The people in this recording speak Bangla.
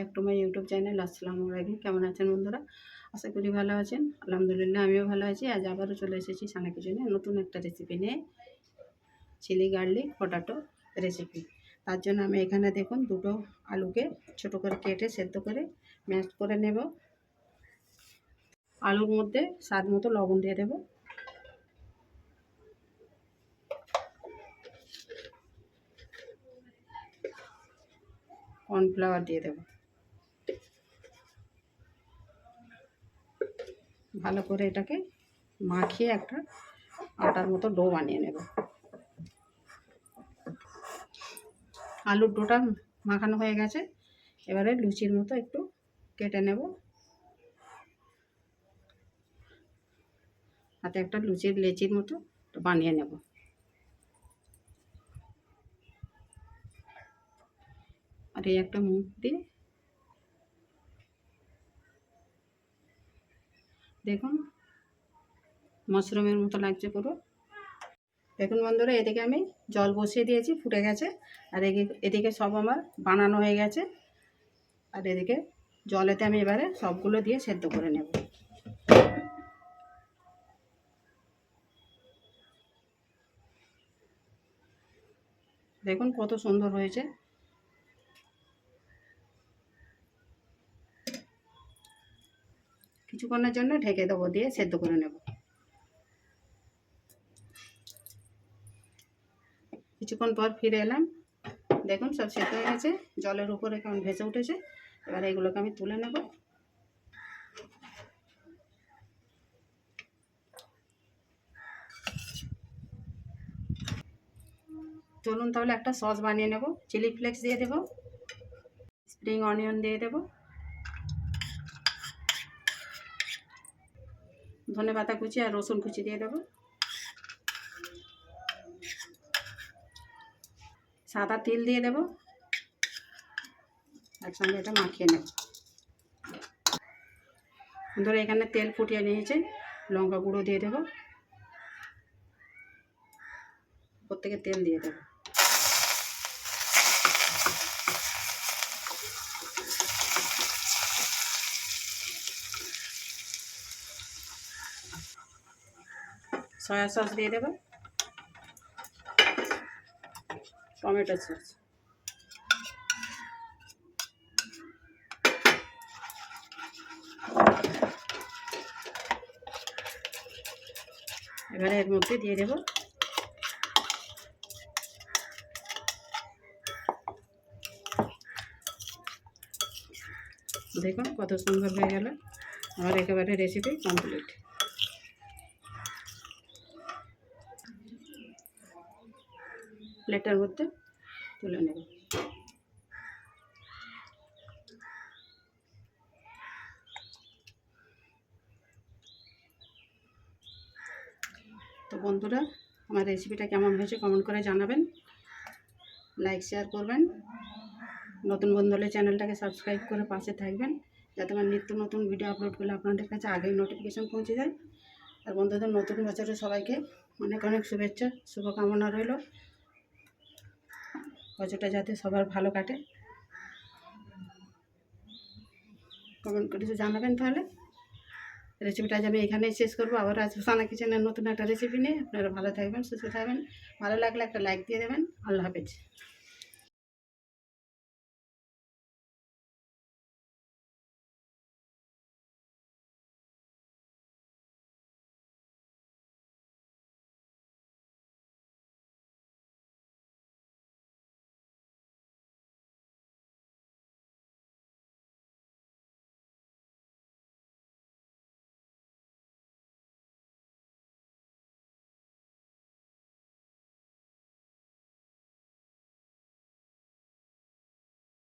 Back to my YouTube channel, আসসালামু আলাইকুম। কেমন আছেন বন্ধুরা? আশা করি ভালো আছেন। আলহামদুলিল্লাহ, আমিও ভালো আছি। আজ আবারও চলে এসেছি সানা কিচেনে নতুন একটা রেসিপি নিয়ে। চিলি গার্লিক পটাটো রেসিপি তার জন্য আমি এখানে দেখুন দুটো আলুকে ছোট করে কেটে সেদ্ধ করে ম্যাশ করে নেব। আলুর মধ্যে স্বাদ মতো লবণ দিয়ে দেবো। কর্নফ্লাওয়ার দিয়ে দেবো। ভালো করে এটাকে মাখিয়ে একটা আটার মতো ডো বানিয়ে নেব। আলুর ডোটা মাখানো হয়ে গেছে। এবারে লুচির মতো একটু কেটে নেব। হাতে একটা লুচির লেচির মতো বানিয়ে নেব। আর এই একটা মুখ দিয়ে দেখুন, মাশরুমের মতো লাগছে পুরো। দেখুন বন্ধুরা, এদিকে আমি জল বসিয়ে দিয়েছি, ফুটে গেছে। আর এদিকে এদিকে সব আমার বানানো হয়ে গেছে। আর এদিকে জলেতে আমি এবারে সবগুলো দিয়ে সেদ্ধ করে নেব। দেখুন কত সুন্দর হয়েছে। কিছুক্ষণের জন্য ঢেকে দেবো, দিয়ে সেদ্ধ করে নেব। কিছুক্ষণ পর ফিরে এলাম। দেখুন, সব সেদ্ধ হয়ে গেছে। জলের উপরে কেমন ভেসে উঠেছে। এবার এগুলোকে আমি তুলে নেব। চলুন তাহলে একটা সস বানিয়ে নেব। চিলি ফ্লেক্স দিয়ে দেবো। স্প্রিং অনিয়ন দিয়ে দেবো। ধনে পাতা কুচি আর রসুন কুচি দিয়ে দেবো। সাদা তিল দিয়ে দেবো। একসঙ্গে এটা মাখিয়ে নেব। ধরে এখানে তেল ফুটিয়ে নিয়েছে। লঙ্কা গুঁড়ো দিয়ে দেবো। প্রত্যেকে তেল দিয়ে দেবো। সয়া সস দিয়ে দেবো। টমেটো সস এবারে এর মধ্যে দিয়ে দেবো। দেখুন কত সুন্দর হয়ে গেল। আমার একেবারে রেসিপি কমপ্লিট প্লেটের মধ্যে তুলে নেব। তো বন্ধুরা, আমার রেসিপিটা কেমন হয়েছে কমেন্ট করে জানাবেন। লাইক শেয়ার করবেন। নতুন বন্ধু হলে চ্যানেলটাকে সাবস্ক্রাইব করে পাশে থাকবেন, যাতে আমার নিত্য নতুন ভিডিও আপলোড করলে আপনাদের কাছে আগেই নোটিফিকেশান পৌঁছে যায়। আর বন্ধুদের নতুন বছরে সবাইকে অনেক অনেক শুভেচ্ছা, শুভকামনা রইল। বছরটা যাতে সবার ভালো কাটে। কমেন্ট করে জানাবেন তাহলে। রেসিপিটা আমি এখানেই শেষ করব। আবার আজ সানা কিচেনের নতুন একটা রেসিপি নিয়ে। আপনারা ভালো থাকবেন, সুস্থ থাকবেন। ভালো লাগলে একটা লাইক দিয়ে দেবেন। আল্লাহ হাফেজ।